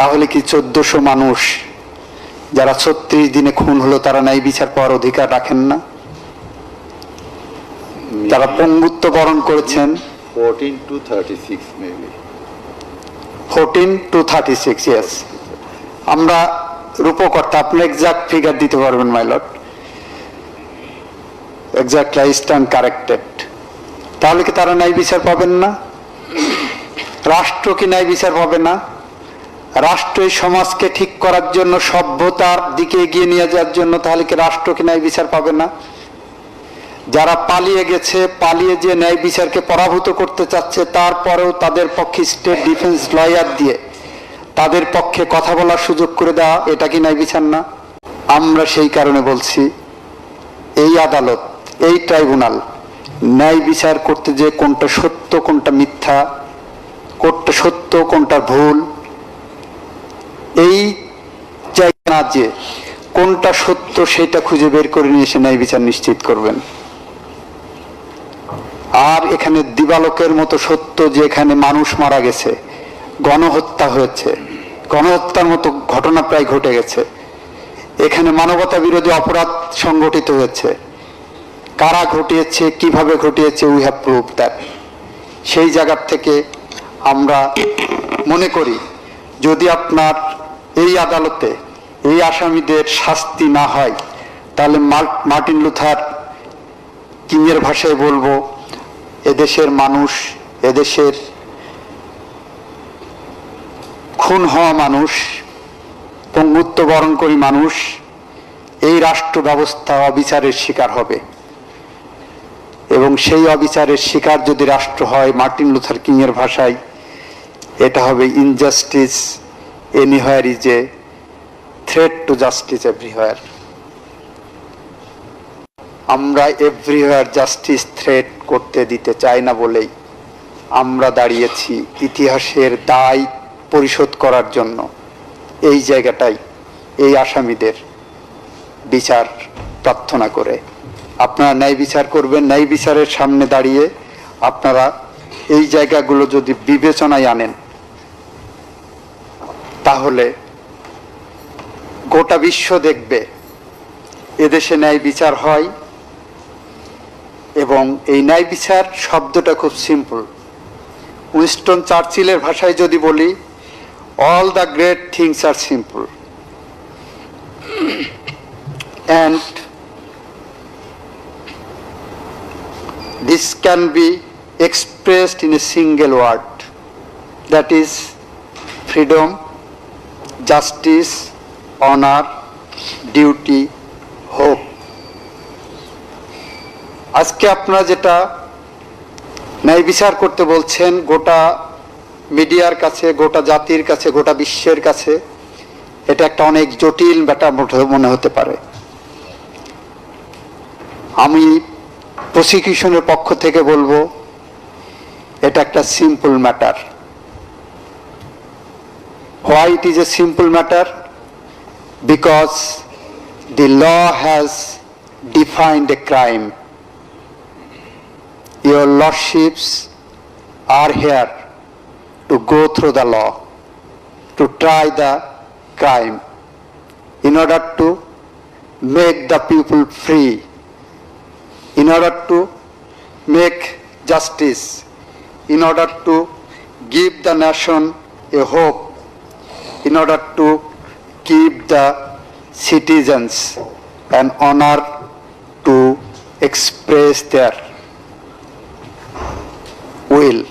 তাহলে কি চোদ্দশো মানুষ যারা ছত্রিশ দিনে খুন হলো তারা ন্যায় বিচার পাওয়ার অধিকার রাখেন না? তারা পঙ্গুত্ব বরণ করেছেন? 14 to 36 maybe. Fourteen to thirty six years আমরা রূপকর্তা আপনি এক্সাক্ট ফিগার দিতে পারবেন my lord exact I stand corrected তাহলে কি তারা ন্যায় বিচার পাবেন না? রাষ্ট্র কি ন্যায় বিচার পাবে না? রাষ্ট্র সমাজকে ঠিক করার জন্য, সভ্যতার দিকে এগিয়ে নিয়ে যাওয়ার জন্য তাহলে কি রাষ্ট্র কি ন্যায় বিচার পাবে না? যারা পালিয়ে গেছে, পালিয়ে যে ন্যায় বিচারকে পরাভূত করতে চাচ্ছে, তারপরেও তাদের পক্ষে স্টেট ডিফেন্স লয়ার দিয়ে তাদের পক্ষে কথা বলার সুযোগ করে দেওয়া, এটা কি ন্যায় বিচার না? আমরা সেই কারণে বলছি, এই আদালত, এই ট্রাইব্যুনাল ন্যায় বিচার করতে যে কোনটা সত্য, কোনটা মিথ্যা, কোনটা সত্য, কোনটা ভুল এই জায়গা না যে কোনটা সত্য সেটা খুঁজে বের করে নিয়ে এসে ন্যায় বিচার নিশ্চিত করবেন। আর এখানে দিবালকের মতো সত্য যে এখানে মানুষ মারা গেছে, গণহত্যা হয়েছে, গণহত্যার মতো ঘটনা প্রায় ঘটে গেছে। এখানে মানবতা বিরোধী অপরাধ সংগঠিত হয়েছে। কারা ঘটিয়েছে, কীভাবে ঘটিয়েছে উই হ্যাভ প্রুভ দ্যাট সেই জায়গার থেকে আমরা মনে করি, যদি আপনার এই আদালতে এই আসামিদের শাস্তি না হয়, তাহলে মার্টিন লুথার কিংয়ের ভাষায় বলব, এদেশের মানুষ, এদেশের খুন হওয়া মানুষ, পঙ্গুত্ব বরণ করি মানুষ, এই রাষ্ট্র ব্যবস্থা অবিচারের শিকার হবে। এবং সেই অবিচারের শিকার যদি রাষ্ট্র হয়, মার্টিন লুথার কিংয়ের ভাষায়, এটা হবে injustice anywhere is a threat to justice everywhere আমরা এভরিওয়ার জাস্টিস থ্রেট করতে দিতে চাই না বলেই আমরা দাঁড়িয়েছি ইতিহাসের দায় পরিশোধ করার জন্য। এই জায়গাটাই, এই আসামিদের বিচার প্রার্থনা করে। আপনারা ন্যায় বিচার করবেন, ন্যায় বিচারের সামনে দাঁড়িয়ে আপনারা এই জায়গাগুলো যদি বিবেচনায় আনেন তাহলে গোটা বিশ্ব দেখবে, এদেশে ন্যায় বিচার হয় এবং এই ন্যায় বিচার শব্দটা খুব সিম্পল উইনস্টন চার্চিলের ভাষায় যদি বলি all the great things are simple and this can be expressed in a single word that is freedom justice honour, duty hope আজকে আপনারা যেটা ন্যায় বিচার করতে বলছেন, গোটা মিডিয়ার কাছে, গোটা জাতির কাছে, গোটা বিশ্বের কাছে, এটা একটা অনেক জটিল ব্যাটা মনে হতে পারে। আমি প্রসিকিউশনের পক্ষ থেকে বলব, এটা একটা simple matter Why it is a simple matter? Because the law has defined a crime. Your lordships are here to go through the law, to try the crime, in order to make the people free, in order to make justice, in order to give the nation a hope in order to keep the citizens an honor to express their will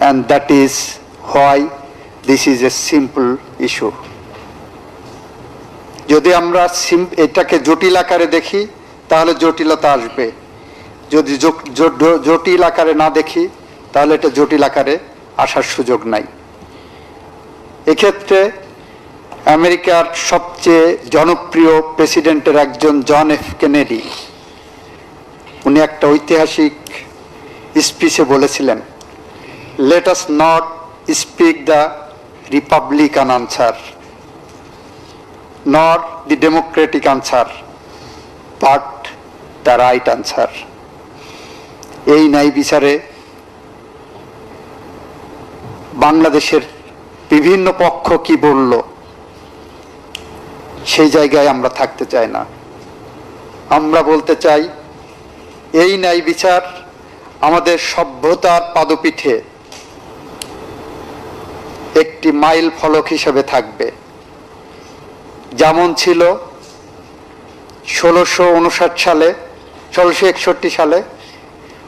and that is why this is a simple issue যদি আমরা এটাকে জটিল আকারে দেখি তাহলে জটিলতা আসবে যদি জটিল আকারে না দেখি তাহলে এটা জটিল আকারে আসার সুযোগ নাই এক্ষেত্রে আমেরিকার সবচেয়ে জনপ্রিয় প্রেসিডেন্টের একজন জন এফ কেনেডি। উনি একটা ঐতিহাসিক স্পিচে বলেছিলেন let us not speak the Republican answer not the Democratic answer but the right answer এই ন্যায় বিচারে বাংলাদেশের বিভিন্ন পক্ষ কি বলল? সেই জায়গায় আমরা থাকতে চাই না। আমরা বলতে চাই, এই ন্যায় বিচার আমাদের সভ্যতার পাদপীঠে একটি মাইল ফলক হিসেবে থাকবে। যেমন ছিল ষোলোশো উনষাট সালে, ষোলোশো একষট্টি সালে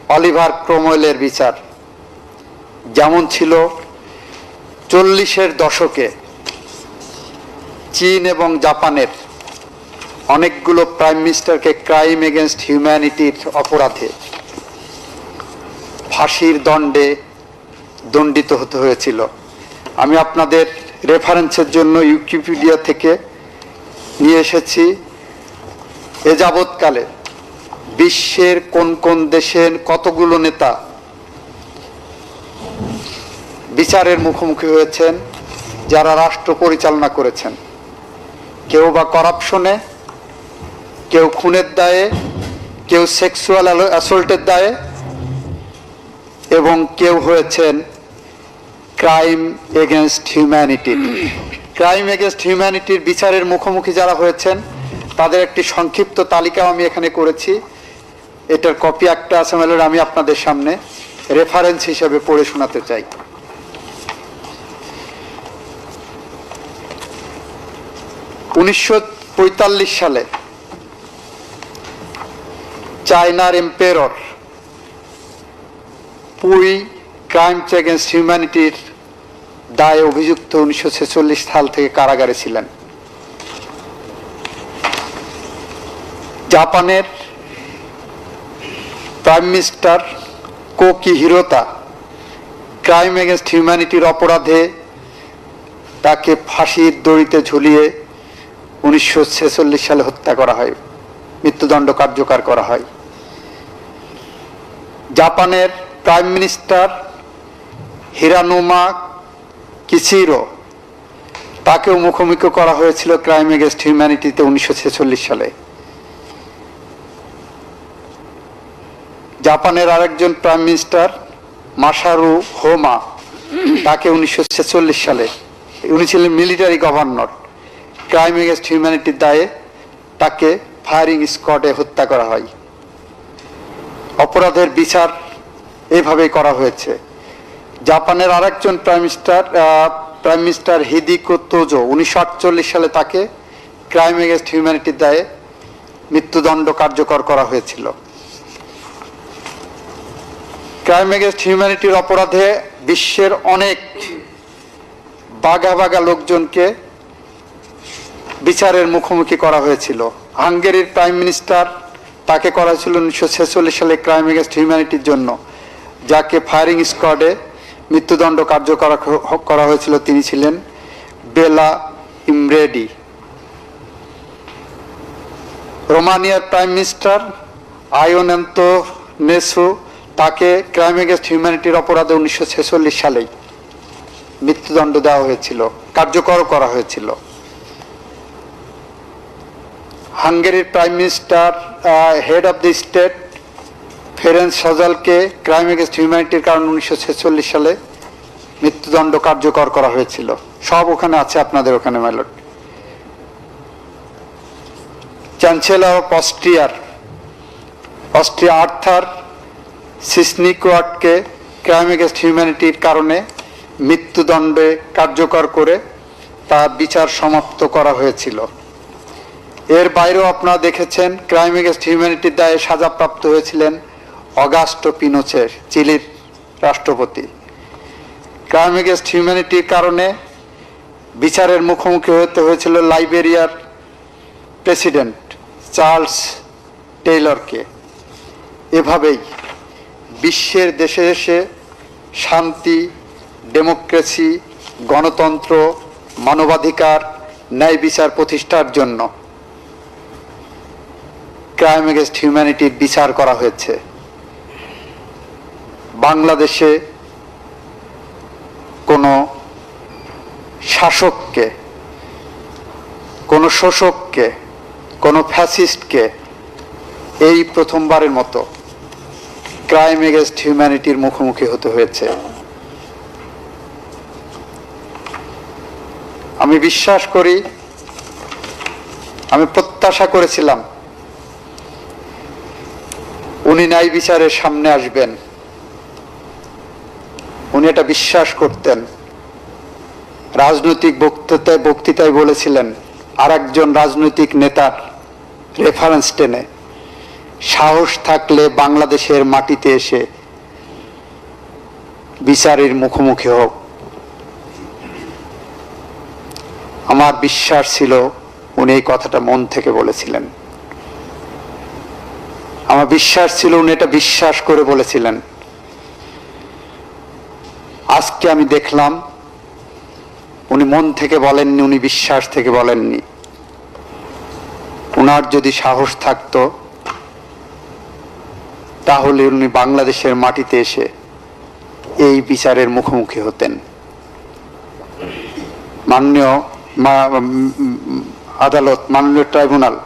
অলিভার ক্রোমওয়েলের বিচার। যেমন ছিল চল্লিশের দশকে চীন এবং জাপানের অনেকগুলো প্রাইম মিনিস্টারকে ক্রাইম এগেনস্ট হিউম্যানিটির অপরাধে ফাঁসির দণ্ডে দণ্ডিত হতে হয়েছিল। আমি আপনাদের রেফারেন্সের জন্য উইকিপিডিয়া থেকে নিয়ে এসেছি। এ যাবৎকালে বিশ্বের কোন কোন দেশের কতগুলো নেতা বিচারের মুখোমুখি হয়েছেন, যারা রাষ্ট্র পরিচালনা করেছেন। কেউ বা করাপশনে, কেউ খুনের দায়ে, কেউ সেক্সুয়াল অ্যাসল্টের দায়ে, এবং কেউ হয়েছেন crime against humanity. Crime against হিউম্যানিটির বিচারের মুখোমুখি যারা হয়েছেন, তাদের একটি সংক্ষিপ্ত তালিকাও আমি এখানে করেছি। এটার কপি একটা আছে, আমি আপনাদের সামনে, রেফারেন্স হিসেবে পড়ে শোনাতে চাই। উনিশশো পঁয়তাল্লিশ সালে চায়নার এম্পেরর পুই ক্রাইম এগেনস্ট হিউম্যানিটির দায়ে অভিযুক্ত উনিশশো ছেচল্লিশ সাল থেকে কারাগারে ছিলেন। জাপানের prime minister Koki Hirota crime against হিউম্যানিটির অপরাধে তাকে ফাঁসির দড়িতে ঝুলিয়ে উনিশশো ছেচল্লিশ সালে হত্যা করা হয়। মৃত্যুদণ্ড কার্যকর করা হয়। জাপানের প্রাইম মিনিস্টার হিরানুমা কিচিরো তাকেও মুখোমুখি করা হয়েছিল ক্রাইম এগেনস্ট হিউম্যানিটিতে উনিশশো ছেচল্লিশ সালে। জাপানের আরেকজন প্রাইম মিনিস্টার মাসারু হোমা তাকে উনিশশো ছেচল্লিশ সালে, উনি ছিলেন মিলিটারি গভর্নর। ক্রাইম এগেনস্ট হিউম্যানিটির দায়ে তাকে ফায়ারিং স্কোয়াডে হত্যা করা হয়। অপরাধের বিচার এভাবেই করা হয়েছে। জাপানের আরেকজন prime minister prime minister Hideki Tojo উনিশশো আটচল্লিশ সালে তাকে ক্রাইম এগেনস্ট হিউম্যানিটির দায়ে মৃত্যুদণ্ড কার্যকর করা হয়েছিল। ক্রাইম এগেনস্ট হিউম্যানিটির অপরাধে বিশ্বের অনেক বাঘা বাঘা লোকজনকে বিচারের মুখোমুখি করা হয়েছিল। হাঙ্গেরির প্রাইম মিনিস্টার তাকে করা হয়েছিল উনিশশো ছেচল্লিশ সালে ক্রাইম এগেনস্ট হিউম্যানিটির জন্য, যাকে ফায়ারিং স্কোয়াডে মৃত্যুদণ্ড কার্যকর করা হয়েছিল তিনি ছিলেন বেলা ইমরেডি। রোমানিয়ার প্রাইম মিনিস্টার আয়োনেন্ত নেসু তাকে ক্রাইম এগেনস্ট হিউম্যানিটির অপরাধে উনিশশো ছেচল্লিশ সালেই মৃত্যুদণ্ড দেওয়া হয়েছিল, কার্যকর করা হয়েছিল। হাঙ্গেরির prime minister head of the state Ferenc সজালকে crime against হিউম্যানিটির কারণে উনিশশো ছেচল্লিশ সালে মৃত্যুদণ্ড কার্যকর করা হয়েছিল। সব ওখানে আছে আপনাদের ওখানে মেলট চ্যান্সেলর অফ অস্ট্রিয়ার অস্ট্রিয়া আর্থার সিসনিকোয়াটকে ক্রাইম এগেনস্ট হিউম্যানিটির কারণে মৃত্যুদণ্ডে কার্যকর করে তার বিচার সমাপ্ত করা হয়েছিল। এর বাইরেও আপনারা দেখেছেন ক্রাইম এগেনস্ট হিউম্যানিটির দায়ে সাজাপ্রাপ্ত হয়েছিলেন অগাস্টো পিনোচের চিলির রাষ্ট্রপতি। ক্রাইম এগেনস্ট হিউম্যানিটির কারণে বিচারের মুখোমুখি হতে হয়েছিল লাইবেরিয়ার প্রেসিডেন্ট চার্লস টেইলরকে। এভাবেই বিশ্বের দেশে দেশে শান্তি, ডেমোক্রেসি, গণতন্ত্র, মানবাধিকার, ন্যায় বিচার প্রতিষ্ঠার জন্য ক্রাইম এগেনস্ট হিউম্যানিটির বিচার করা হয়েছে। বাংলাদেশে কোনো শাসককে, কোনো শোষককে, কোনো ফ্যাসিস্টকে এই প্রথমবারের মতো ক্রাইম এগেনস্ট হিউম্যানিটির মুখোমুখি হতে হয়েছে। আমি বিশ্বাস করি, আমি প্রত্যাশা করেছিলাম উনি ন্যায় বিচারের সামনে আসবেন। উনি এটা বিশ্বাস করতেন। রাজনৈতিক বক্তৃতায় বক্তৃতায় বলেছিলেন আর একজন রাজনৈতিক নেতার রেফারেন্স টেনে, সাহস থাকলে বাংলাদেশের মাটিতে এসে বিচারের মুখোমুখি হোক। আমার বিশ্বাস ছিল উনি এই কথাটা মন থেকে বলেছিলেন। আমার বিশ্বাস ছিল উনি এটা বিশ্বাস করে বলেছিলেন। আজকে আমি দেখলাম, উনি মন থেকে বলেননি, উনি বিশ্বাস থেকে বলেননি। উনার যদি সাহস থাকতো, তাহলে উনি বাংলাদেশের মাটিতে এসে এই বিচারের মুখোমুখি হতেন। মাননীয় আদালত, মাননীয় ট্রাইব্যুনাল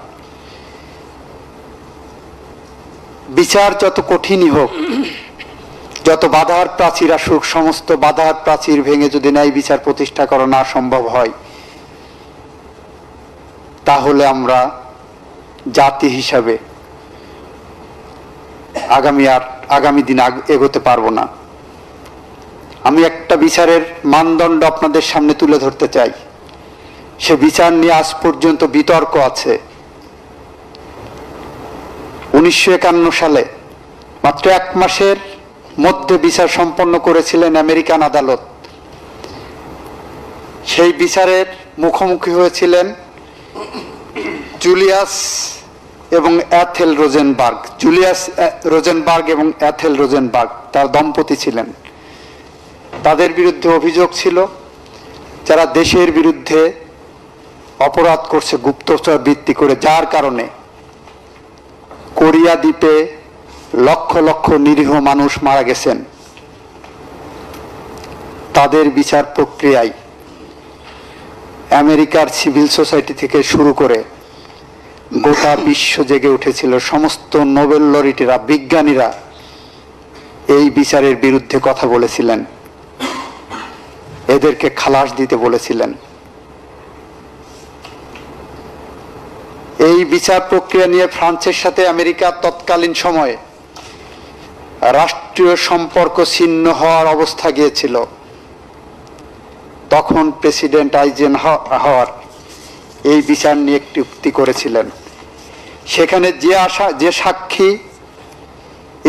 বিচার যত কঠিনই হোক, যত বাধার প্রাচীর আসুক, সমস্ত বাধার প্রাচীর ভেঙে যদি ন্যায় বিচার প্রতিষ্ঠা করা না সম্ভব হয়, তাহলে আমরা জাতি হিসাবে আগামী আর আগামী দিন এগোতে পারব না। আমি একটা বিচারের মানদণ্ড আপনাদের সামনে তুলে ধরতে চাই। সে বিচার নিয়ে আজ পর্যন্ত বিতর্ক আছে। উনিশশো একান্ন সালে, মাত্র এক মাসের মধ্যে বিচার সম্পন্ন করেছিলেন আমেরিকান আদালত। সেই বিচারের মুখোমুখি হয়েছিলেন জুলিয়াস এবং অ্যাথেল রোজেনবার্গ। জুলিয়াস রোজেনবার্গ এবং অ্যাথেল রোজেনবার্গ তার দম্পতি ছিলেন। তাদের বিরুদ্ধে অভিযোগ ছিল, যারা দেশের বিরুদ্ধে অপরাধ করছে, গুপ্তচর বৃত্তি করে, যার কারণে কোরিয়া দ্বীপে লক্ষ লক্ষ নিরীহ মানুষ মারা গেছেন। তাদের বিচার প্রক্রিয়ায় আমেরিকার সিভিল সোসাইটি থেকে শুরু করে গোটা বিশ্ব জেগে উঠেছিল সমস্ত নোবেল লরিটিরা, বিজ্ঞানীরা এই বিচারের বিরুদ্ধে কথা বলেছিলেন। এদেরকে খালাস দিতে বলেছিলেন। এই বিচার প্রক্রিয়া নিয়ে ফ্রান্সের সাথে আমেরিকার তৎকালীন সময়ে রাষ্ট্রীয় সম্পর্ক ছিন্ন হওয়ার অবস্থা গিয়েছিল। তখন প্রেসিডেন্ট আইজেন হওয়ার এই বিচার নিয়ে একটি উক্তি করেছিলেন। সেখানে যে আশা, যে সাক্ষী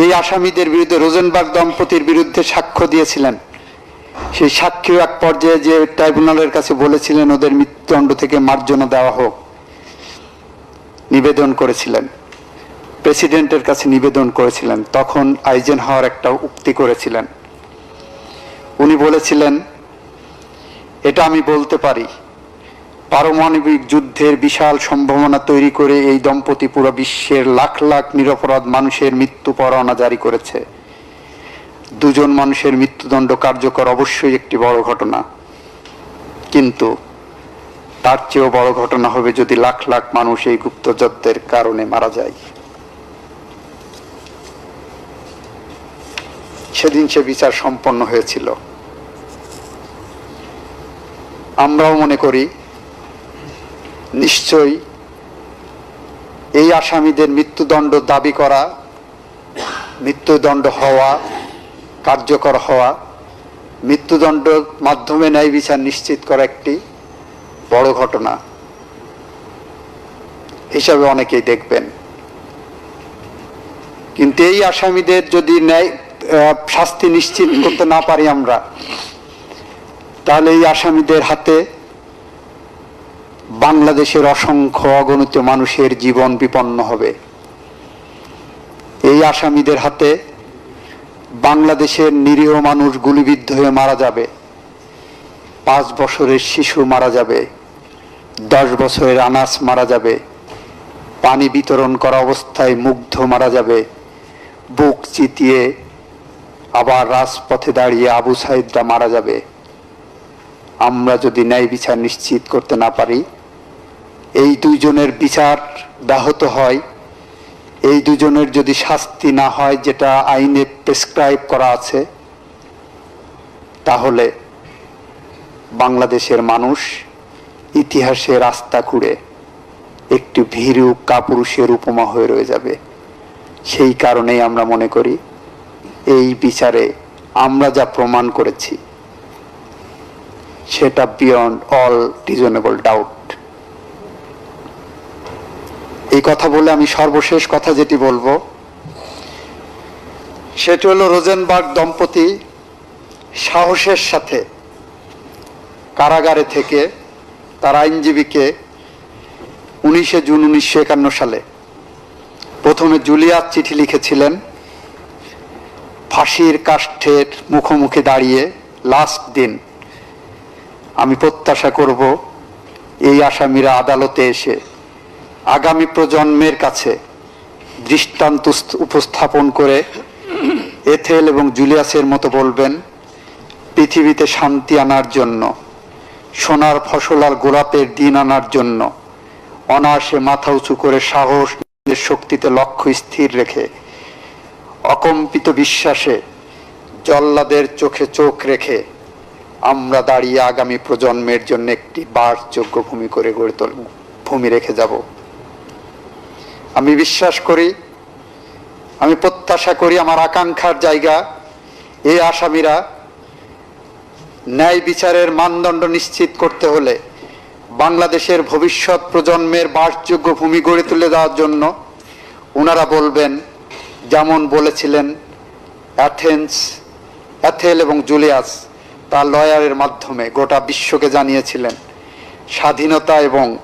এই আসামিদের বিরুদ্ধে, রোজেনবার্গ দম্পতির বিরুদ্ধে সাক্ষ্য দিয়েছিলেন, সেই সাক্ষীও এক পর্যায়ে যে ট্রাইব্যুনালের কাছে বলেছিলেন, ওদের মৃত্যুদণ্ড থেকে মার্জনা দেওয়া হোক। নিবেদন করেছিলেন। প্রেসিডেন্টের কাছে নিবেদন করেছিলেন। তখন আইজেন হাওয়ার একটা উক্তি করেছিলেন। উনি বলেছিলেন, এটা আমি বলতে পারি। পারমাণবিক যুদ্ধের বিশাল সম্ভাবনা তৈরি করে এই দম্পতি পুরো বিশ্বের লাখ লাখ নিরপরাধ মানুষের মৃত্যু পরোয়ানা জারি করেছে। দুজন মানুষের মৃত্যুদণ্ড কার্যকর অবশ্যই একটি বড় ঘটনা। কিন্তু তার চেয়েও বড় ঘটনা হবে যদি লাখ লাখ মানুষ এই গুপ্তযুদ্ধের কারণে মারা যায়। সেদিন সে বিচার সম্পন্ন হয়েছিল। আমরাও মনে করি, নিশ্চয়ই এই আসামিদের মৃত্যুদণ্ড দাবি করা, মৃত্যুদণ্ড হওয়া, কার্যকর হওয়া, মৃত্যুদণ্ড মাধ্যমে ন্যায় বিচার নিশ্চিত করা একটি বড় ঘটনা। হিসাবে অনেকেই দেখবেন। কিন্তু এই আসামিদের যদি ন্যায় শাস্তি নিশ্চিত করতে না পারি আমরা, তাহলে এই আসামিদের হাতে বাংলাদেশের অসংখ্য অগণিত মানুষের জীবন বিপন্ন হবে। এই আসামিদের হাতে বাংলাদেশের নিরীহ মানুষ গুলিবিদ্ধ হয়ে মারা যাবে। পাঁচ বছরের শিশু মারা যাবে। দশ বছরের আনাস মারা যাবে। পানি বিতরণ করা অবস্থায় মুগ্ধ মারা যাবে। বুক চিতিয়ে আবার রাজপথে দাঁড়িয়ে আবু সাইদরা মারা যাবে। আমরা যদি ন্যায় বিচার নিশ্চিত করতে না পারি, এই দুইজনের বিচার ব্যাহত হয়। এই দুজনের যদি শাস্তি না হয়, যেটা আইনে প্রেসক্রাইব করা আছে, তাহলে বাংলাদেশের মানুষ ইতিহাসে রাস্তা খুঁড়ে একটি ভীরু কাপুরুষের উপমা হয়ে রয়ে যাবে। সেই কারণেই আমরা মনে করি, এই বিচারে আমরা যা প্রমাণ করেছি, সেটা বিয়ন্ড অল রিজনেবল ডাউট এই কথা বলে আমি সর্বশেষ কথা যেটি বলব, সেটি হলো রোজেনবার্গ দম্পতি সাহসের সাথে কারাগারে থেকে তার আইনজীবীকে উনিশে জুন উনিশশো একান্ন সালে প্রথমে জুলিয়াত চিঠি লিখেছিলেন, ফাঁসির কাষ্ঠের মুখোমুখি দাঁড়িয়ে, লাস্ট দিন আমি প্রত্যাশা করব এই আসামিরা আদালতে এসে আগামী প্রজন্মের কাছে দৃষ্টান্ত উপস্থাপন করে এথেল এবং জুলিয়াসের মতো বলবেন, পৃথিবীতে শান্তি আনার জন্য সোনার ফসল আর গোলাপের দিন আনার জন্য। অনায়াসে মাথা উঁচু করে সাহস নিজের শক্তিতে লক্ষ্য স্থির রেখে, অকম্পিত বিশ্বাসে জল্লাদের চোখে চোখ রেখে আমরা দাঁড়িয়ে আগামী প্রজন্মের জন্য একটি বাসযোগ্য ভূমি করে গড়ে তোল ভূমি রেখে যাব। আমি বিশ্বাস করি, আমি প্রত্যাশা করি আমার আকাঙ্ক্ষার জায়গা, এই আসামিরা ন্যায় বিচারের মানদণ্ড নিশ্চিত করতে হলে বাংলাদেশের ভবিষ্যৎ প্রজন্মের বাসযোগ্য ভূমি গড়ে তুলে দেওয়ার জন্য ওনারা বলবেন, যেমন বলেছিলেন অ্যাথেন্স, অ্যাথেল এবং জুলিয়াস, তার লয়ারের মাধ্যমে গোটা বিশ্বকে জানিয়েছিলেন স্বাধীনতা এবং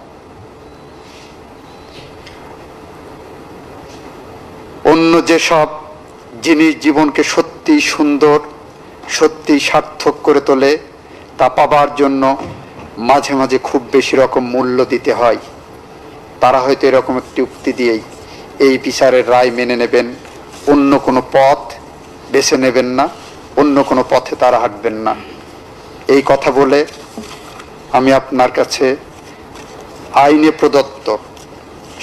অন্য যেসব জিনিস জীবনকে সত্যি সুন্দর সত্যি সার্থক করে তোলে, তা পাবার জন্য মাঝে মাঝে খুব বেশি রকম মূল্য দিতে হয়। তারা হয়তো এরকম একটি উক্তি দিয়েই এই বিচারের রায় মেনে নেবেন, অন্য কোনো পথ বেছে নেবেন না, অন্য কোনো পথে তারা হাঁটবেন না। এই কথা বলে আমি আপনার কাছে আইনে প্রদত্ত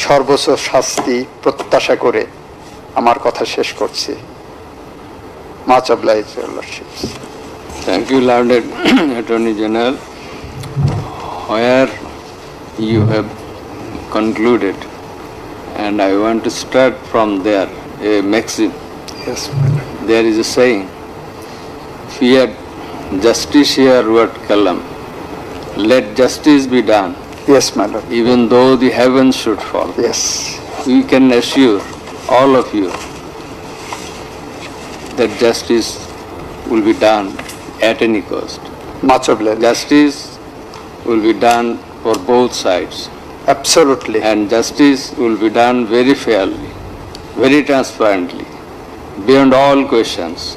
সর্বোচ্চ শাস্তি প্রত্যাশা করে আমার কথা শেষ করছি। Much obliged, Your Lordships. Thank you, Lauded Attorney General. Where you have concluded, and I want to start from there, a maxim. Yes, There is a saying, fear justice here word column. Let justice be done. Yes, my Lord. Even though the heavens should fall. Yes. We can assure all of you that justice will be done at any cost. much obliged. Justice will be done for both sides Absolutely. and justice will be done very fairly, very transparently, beyond all questions,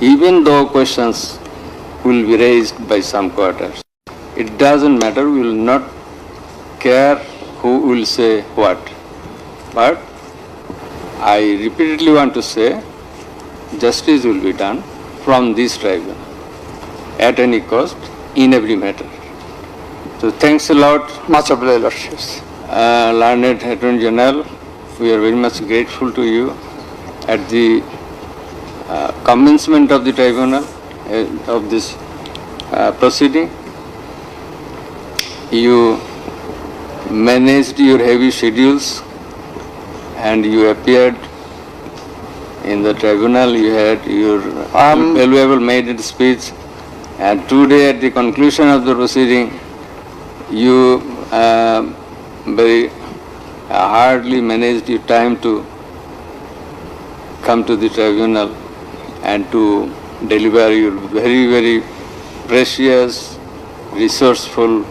even though questions will be raised by some quarters. It doesn't matter, we will not care who will say what. But I repeatedly want to say, justice will be done from this tribunal at any cost in every matter. So thanks a lot Much obliged, uh, learned Attorney General, we are very much grateful to you at the uh, commencement of the tribunal, uh, of this uh, proceeding. You managed your heavy schedules and you appeared in the tribunal, you had your Um, valuable maiden speech. And today at the conclusion of the proceeding, you uh, very uh, hardly managed your time to come to the tribunal and to deliver your very, very precious, resourceful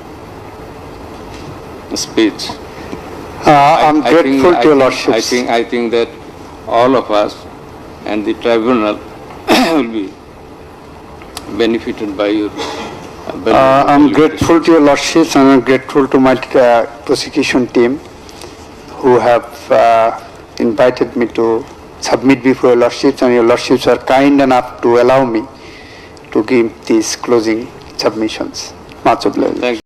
speech. Uh, I'm I- think- grateful I to your think- I think, I think that all of us and the tribunal will be benefited by your uh, Uh, I'm grateful to your lordships and I'm grateful to my uh, prosecution team who have uh, invited me to submit before your lordships and your lordships are kind enough to allow me to give these closing submissions. Much obliged.